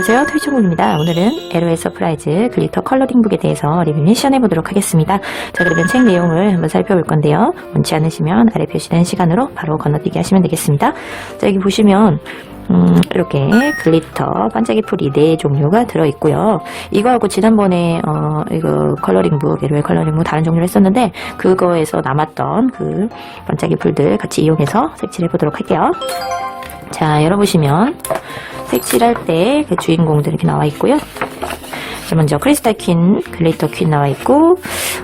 안녕하세요. 트위치공입니다. 오늘은 에로의 서프라이즈 글리터 컬러링북에 대해서 리뷰 시연해 보도록 하겠습니다. 자 그러면 책 내용을 한번 살펴볼 건데요. 원치 않으시면 아래 표시된 시간으로 바로 건너뛰기 하시면 되겠습니다. 자 여기 보시면 음, 이렇게 글리터 반짝이 풀이 네 종류가 들어있고요. 이거하고 지난번에 어, 이거 컬러링북, 에로의 컬러링북 다른 종류를 했었는데 그거에서 남았던 그 반짝이 풀들 같이 이용해서 색칠해 보도록 할게요. 자, 열어보시면 색칠할 때 그 주인공들 이렇게 나와 있고요. 자, 먼저 크리스탈 퀸, 글리터 퀸 나와 있고,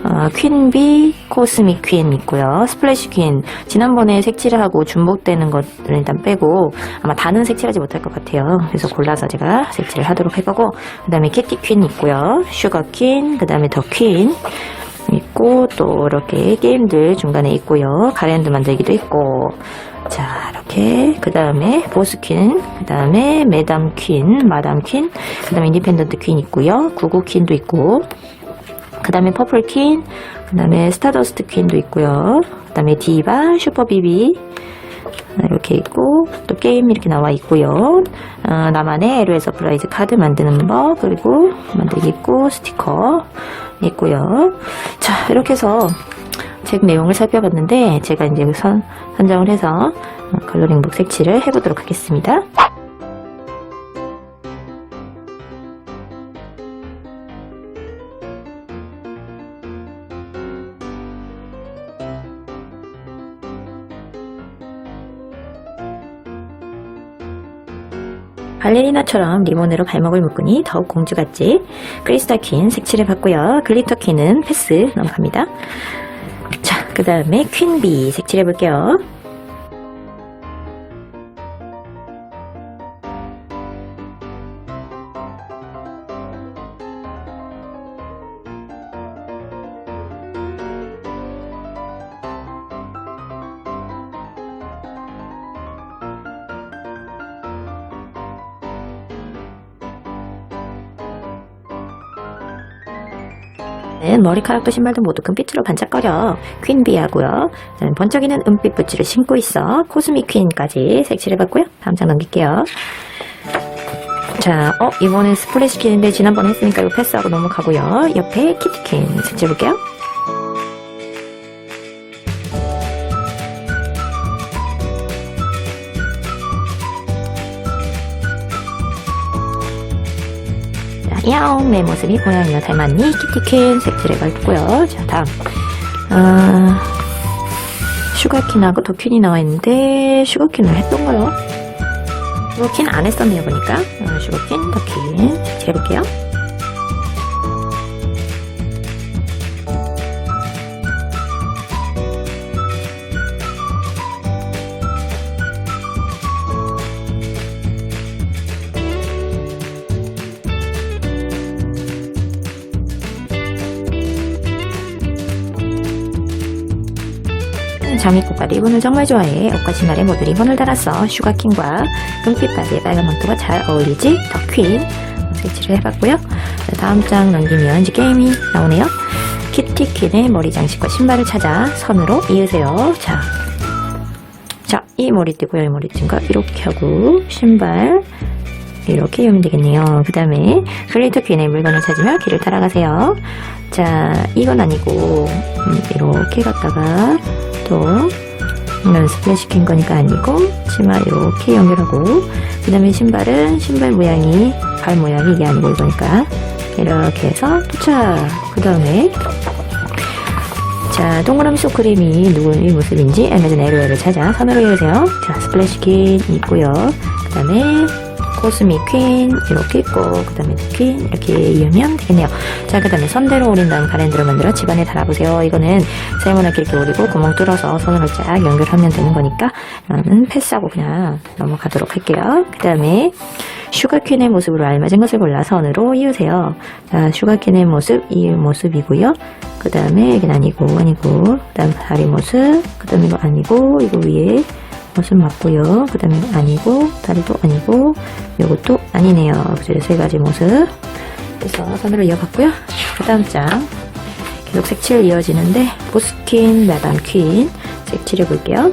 어, 퀸비, 코스믹 퀸 있고요. 스플래시 퀸. 지난번에 색칠을 하고 중복되는 것을 일단 빼고, 아마 다는 색칠하지 못할 것 같아요. 그래서 골라서 제가 색칠을 하도록 해보고, 그 다음에 캐티 퀸 있고요. 슈거 퀸, 그 다음에 더 퀸. 있고, 또 이렇게 게임들 중간에 있고요. 가랜드 만들기도 있고, 자, 이렇게. 그 다음에 보스퀸, 그 다음에 매담 퀸, 마담 퀸, 그 다음에 인디펜던트 퀸 있고요. 구구 퀸도 있고, 그 다음에 퍼플 퀸, 그 다음에 스타더스트 퀸도 있고요. 그 다음에 디바, 슈퍼 비비, 이렇게 있고 또 게임 이렇게 나와 있고요. 어, 나만의 에로의 서프라이즈 카드 만드는 법 그리고 만들기 있고 스티커 있고요. 자 이렇게 해서 책 내용을 살펴봤는데 제가 이제 선, 선정을 해서 어, 컬러링북 색칠을 해보도록 하겠습니다. 발레리나처럼 리본으로 발목을 묶으니 더욱 공주 같지. 크리스탈 퀸 색칠해 봤고요. 글리터 퀸은 패스 넘어갑니다. 자, 그 다음에 퀸비 색칠해볼게요. 는 머리카락도 신발도 모두 금빛으로 반짝거려 퀸비하고요. 번쩍이는 은빛 부츠를 신고 있어 코스믹 퀸까지 색칠해봤고요. 다음 장 넘길게요. 자, 어 이번엔 스플래시 퀸인데 지난번에 했으니까 이거 패스하고 넘어가고요. 옆에 키티 퀸 색칠해볼게요. 야옹 내 모습이 고양이와 닮았니? 키티퀸 색칠해 봤고요. 자, 다음. 아, 슈가킨하고 도퀸이 나와 있는데, 슈가킨을 했던가요? 슈가킨 안 했었네요, 보니까. 아, 슈가킨, 도퀸 색칠해 볼게요. 장미꽃과 리본을 정말 좋아해. 옷과 신발에 모두 리본을 달았어. 슈가킹과 금빛 바지에 빨간 망토가 잘 어울리지? 더 퀸. 색칠을 해봤고요. 자, 다음 장 넘기면 이제 게임이 나오네요. 키티퀸의 머리 장식과 신발을 찾아 선으로 이으세요. 자, 자, 이 머리띠, 고양이 머리띠인가? 이렇게 하고, 신발, 이렇게 이으면 되겠네요. 그 다음에, 글리터 퀸의 물건을 찾으며 길을 따라가세요. 자, 이건 아니고, 음, 이렇게 갔다가, 또 이건 스플래시킨 거니까 아니고 치마 이렇게 연결하고 그 다음에 신발은 신발 모양이 발 모양이 이게 아니고 이거니까 이렇게 해서 도착 그 다음에 자 동그라미 소크림이 누구의 모습인지 전 에로에를 찾아 선으로 이으세요 자 스플래시킨 있고요 그 다음에 코스믹 퀸 이렇게 있고 그 다음에 퀸 이렇게 이으면 되겠네요. 자 그 다음에 선대로 오린 다음 가랜드로 만들어 집안에 달아보세요. 이거는 세모나게 이렇게 오리고 구멍 뚫어서 손으로 쫙 연결하면 되는 거니까 저는 패스하고 그냥 넘어가도록 할게요. 그 다음에 슈가퀸의 모습으로 알맞은 것을 골라 선으로 이으세요. 자 슈가퀸의 모습 이 모습이고요. 그 다음에 이게 아니고 아니고 그 다음 다리 모습 그 다음에 이거 아니고 이거 위에 모습 맞고요. 그 다음에 아니고 다리도 아니고 이것도 아니네요. 그래서 세 가지 모습 그래서 선으로 이어봤고요. 그 다음 장 계속 색칠 이어지는데 보스킨, 마담 퀸 색칠해 볼게요.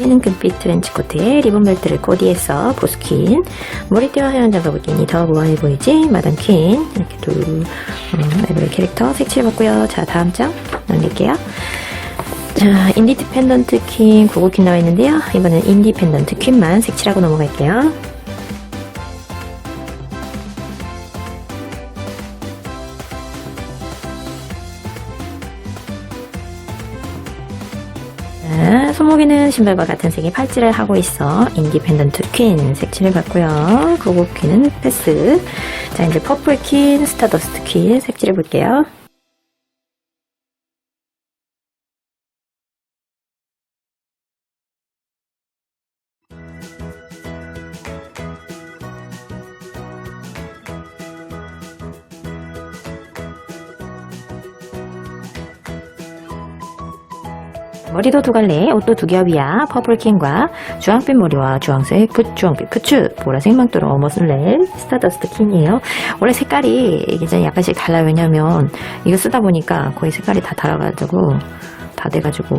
얘는 금빛 트렌치코트에 리본 벨트를 코디해서 보스퀸 머리띠와 하얀 장갑 끼니 더 우아해 보이지? 마담 퀸. 이렇게 두 음, 에로의 캐릭터 색칠해봤고요. 자 다음 장 넘길게요. 자 인디펜던트 퀸 구구 퀸 나와 있는데요. 이번엔 인디펜던트 퀸만 색칠하고 넘어갈게요 신발과 같은 색의 팔찌를 하고 있어 인디펜던트 퀸 색칠을 받고요. 구구 퀸은 패스. 자, 이제 퍼플 퀸, 스타더스트 퀸 색칠해 볼게요. 머리도 두 갈래, 옷도 두 겹이야. 퍼플킨과 주황빛 머리와 주황색 붓, 주황빛 부츠, 보라색 망토로 머슬렛, 스타더스트 킨이에요. 원래 색깔이 이게 좀 약간씩 달라요. 왜냐면 이거 쓰다 보니까 거의 색깔이 다 달아가지고 다 돼가지고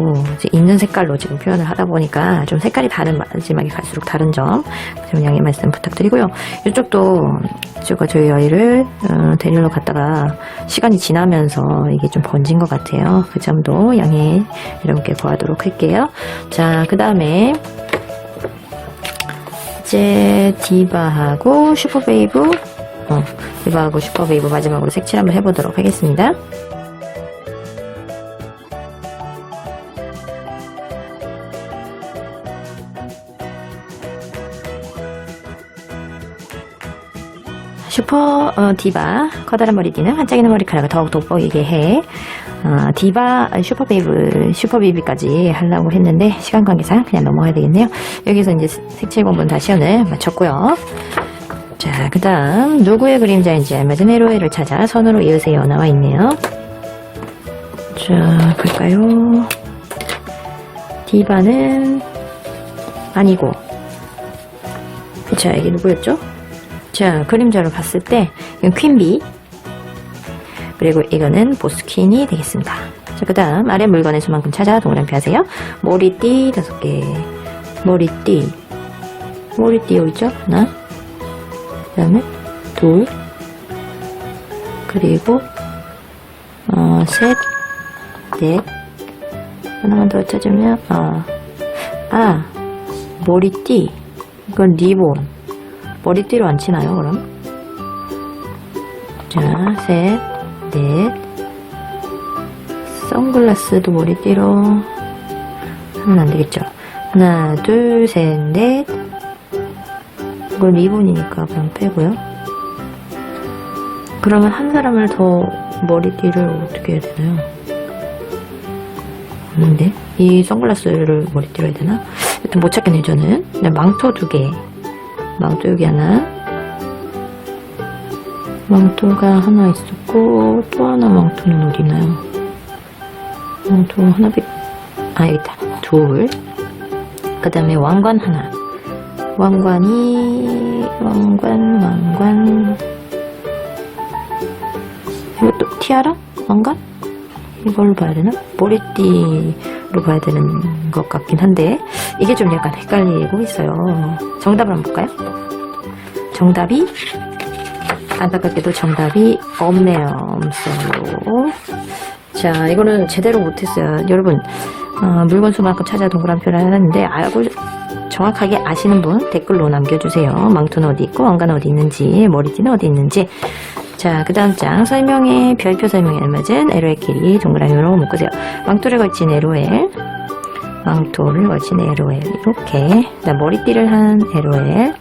있는 색깔로 지금 표현을 하다 보니까 좀 색깔이 다른 마지막에 갈수록 다른 점 좀 양해 말씀 부탁드리고요. 이쪽도 제가 저희 아이를 어, 데리러 갔다가 시간이 지나면서 이게 좀 번진 것 같아요. 그 점도 양해 여러분께 구하도록 할게요. 자, 그 다음에 이제 디바하고 슈퍼베이브 어, 디바하고 슈퍼베이브 마지막으로 색칠 한번 해보도록 하겠습니다. 슈퍼 어, 디바 커다란 머리 띠는 반짝이는 머리카락을 더욱 돋보이게 해. 어, 디바 아, 슈퍼 베이브 슈퍼 베이비까지 하려고 했는데 시간 관계상 그냥 넘어가야 되겠네요. 여기서 이제 색칠 공부는 다 시연을 마쳤고요. 자 그 다음 누구의 그림자인지 알맞은 에로에를 찾아 선으로 이으세요. 나와 있네요. 자 볼까요? 디바는 아니고. 자 이게 누구였죠 자, 그림자로 봤을 때, 이건 퀸비. 그리고 이거는 보스퀸이 되겠습니다. 자, 그 다음, 아래 물건의 수만큼 찾아 동그라미 하세요. 머리띠 다섯 개. 머리띠. 머리띠 여기 있죠? 하나. 그 다음에, 둘. 그리고, 어, 셋. 넷. 하나만 더 찾으면, 어, 아, 머리띠. 이건 리본. 머리띠로 안 치나요, 그럼? 자, 셋, 넷. 선글라스도 머리띠로 하면 안 되겠죠? 하나, 둘, 셋, 넷. 이건 리본이니까 그냥 빼고요. 그러면 한 사람을 더 머리띠를 어떻게 해야 되나요? 없는데? 이 선글라스를 머리띠로 해야 되나? 일단 못 찾겠네요, 저는. 네, 망토 두 개. 망토 여기 하나 망토가 하나 있었고 또 하나 망토는 어디 있나요? 망토 하나 비... 아 있다 둘그 다음에 왕관 하나 왕관이 왕관 왕관 이것도 티아라? 왕관? 이걸로 봐야 되나? 머리띠로 봐야 되는 것 같긴 한데 이게 좀 약간 헷갈리고 있어요. 정답을 한번 볼까요? 정답이 안타깝게도 정답이 없네요. 없어요. 자, 이거는 제대로 못했어요. 여러분, 어, 물건 수만큼 찾아 동그란 표를 해놨는데 알고 정확하게 아시는 분 댓글로 남겨주세요. 망토는 어디 있고 왕관 어디 있는지 머리띠는 어디 있는지 자, 그 다음 장 설명에 별표 설명에 알맞은 LOL 길이 동그라미로 묶으세요. 망토를 걸친 LOL 망토를 걸친 LOL 이렇게 그다음 머리띠를 한 LOL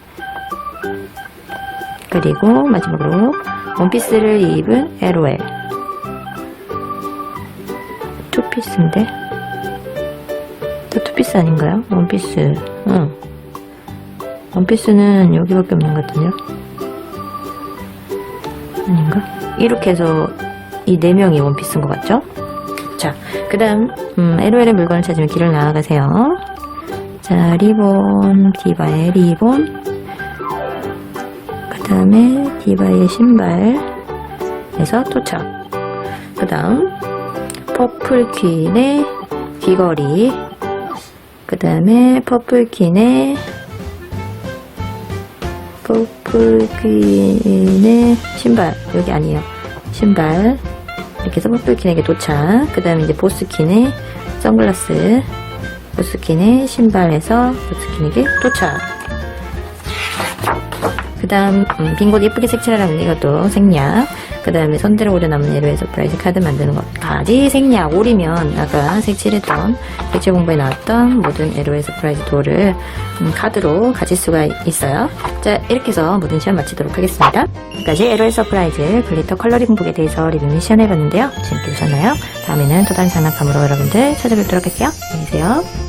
그리고 마지막으로 원피스를 입은 LOL 투피스인데 또 투피스 아닌가요? 원피스 응. 원피스는 여기밖에 없는 것 같은데요 아닌가? 이렇게 해서 이 네 명이 원피스인 것 같죠? 자, 그 다음, 음, LOL의 물건을 찾으면 길을 나아가세요. 자, 리본, 디바의 리본. 그 다음에 디바의 신발에서 도착. 그 다음, 퍼플 퀸의 귀걸이. 그 다음에 퍼플킨의 퍼플킨의 신발 여기 아니에요 신발 이렇게 해서 퍼플킨에게 도착. 그 다음에 이제 보스킨의 선글라스 보스킨의 신발에서 보스킨에게 도착 그 다음 음, 빈곳 예쁘게 색칠하라는 이것도 생략. 그 다음에 손대로 오려 남은 예로의 서프라이즈 카드 만드는 것까지 생략. 올이면 아까 색칠했던 색칠 공부에 나왔던 모든 에로의 서프라이즈 도를 음, 카드로 가질 수가 있어요. 자 이렇게 해서 모든 시험 마치도록 하겠습니다. 지금까지 에로의 서프라이즈 글리터 컬러링 북에 대해서 리뷰 미션 해봤는데요. 재밌게 보셨나요? 다음에는 또 다른 장난감으로 여러분들 찾아뵙도록 할게요. 안녕히 계세요